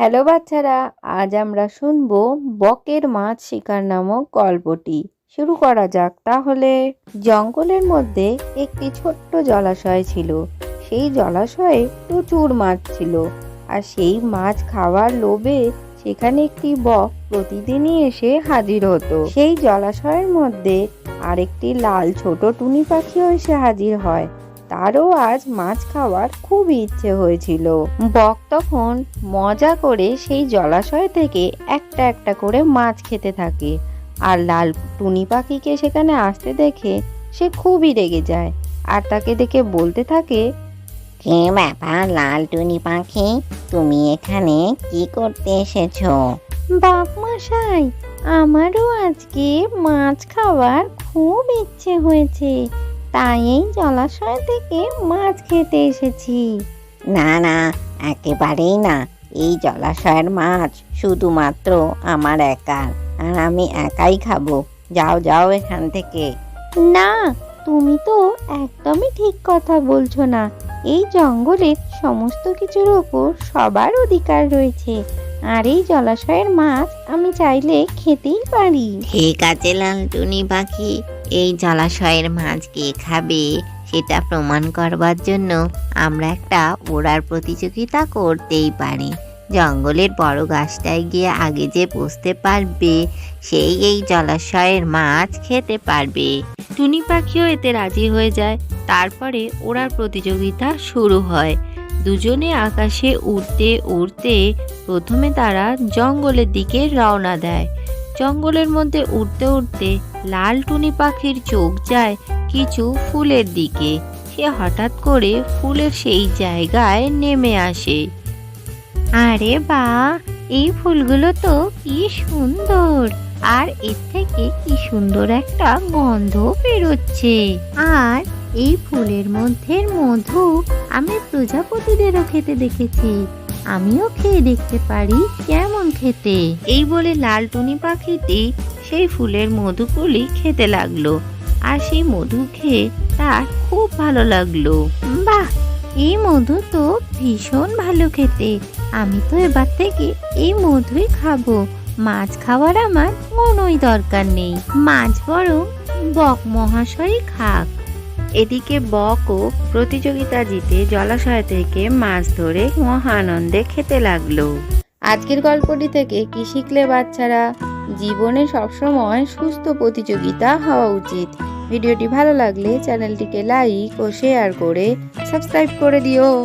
Hello বাচ্চারা, আজ আমরা শুনব বকের মাছ শিকার নামক গল্পটি। শুরু করা যাক তাহলে। জঙ্গলের মধ্যে একটি ছোট্ট জলাশয় ছিল। সেই জলাশয়ে প্রচুর মাছ ছিল। আর সেই মাছ খাওয়ার লোভে সেখানে একটি বক প্রতিদিনই এসে হাজির হতো। সেই জলাশয়ের মধ্যে আরেকটি লাল ছোট টুনি পাখিও এসে হাজির হয়। তারও আজ মাছ খাওয়ার খুব ইচ্ছে হয়েছিল। বক তখন মজা করে সেই জলাশয় থেকে একটা একটা করে মাছ খেতে থাকে। আর লাল টুনি পাখিকে সেখানে আসতে দেখে সে খুবই রেগে যায়। আর তাকে দেখে বলতে থাকে কে ব্যাপার লাল টুনি পাখি? তুমি এখানে কি করতে এসেছ? বাপ মশাই আমারও আজকে মাছ খাওয়ার খুব ইচ্ছে হয়েছে। তাই এই জলাশয় থেকে মাছ খেতে এসেছি। না না, একেবারেই না। এই জলাশয়ের মাছ শুধুমাত্র আমার একার, আর আমি একাই খাব। যাও যাও এখান থেকে। না, তুমি তো একদমই ঠিক কথা বলছো না। এই জঙ্গলের সমস্ত কিছুর ওপর সবার অধিকার রয়েছে। আর এই জলাশয়ের মাছ আমি চাইলে খেতেই পারি। ঠিক আছে লাল টুনি পাখি এই জলাশয়ের মাছ কে খাবে সেটা প্রমাণ করবার জন্য আমরা একটা ওড়ার প্রতিযোগিতা করতেই পারি। জঙ্গলের বড় গাছটায় গিয়ে আগে যে বসতে পারবে সেই এই জলাশয়ের মাছ খেতে পারবে। টুনি পাখিও এতে রাজি হয়ে যায়। তারপরে ওড়ার প্রতিযোগিতা শুরু হয়। দুজনে আকাশে উড়তে উড়তে প্রথমে তারা জঙ্গলের দিকে রওনা দেয়। জঙ্গলের মধ্যে উড়তে উড়তে লাল টুনি পাখির চোখ যায় কিছু ফুলের দিকে। সে হঠাৎ করে ফুলের সেই জায়গায় নেমে আসে। আরে বা এই ফুলগুলো তো কি সুন্দর! আর এর থেকে কি সুন্দর একটা গন্ধ বেরোচ্ছে। আর এই ফুলের মধ্যে মধু আমি প্রজাপতিদেরও খেতে দেখেছি। আমিও খেয়ে দেখতে পারি কেমন খেতে। এই বলে লাল টুনি পাখিটি সেই ফুলের মধুগুলি খেতে লাগল আর সেই মধু খেয়ে তার খুব ভালো লাগল। বাহ, এই মধু তো ভীষণ ভালো খেতে। আমি তো এবার থেকে এই মধুই খাব। মাছ খাওয়ার আমার কোনোই দরকার নেই। মাছ বরং বক মহাশয় খাক। এদিকে বকও প্রতিযোগিতা জিতে জলাশয় থেকে মাছ ধরে মহানন্দে খেতে লাগল। আজকের গল্পটি থেকে কি শিখলে বাচ্চারা? জীবনে সবসময় সুস্থ প্রতিযোগিতা হওয়া উচিত। ভিডিওটি ভালো লাগলে চ্যানেলটিকে লাইক ও শেয়ার করে সাবস্ক্রাইব করে দিও।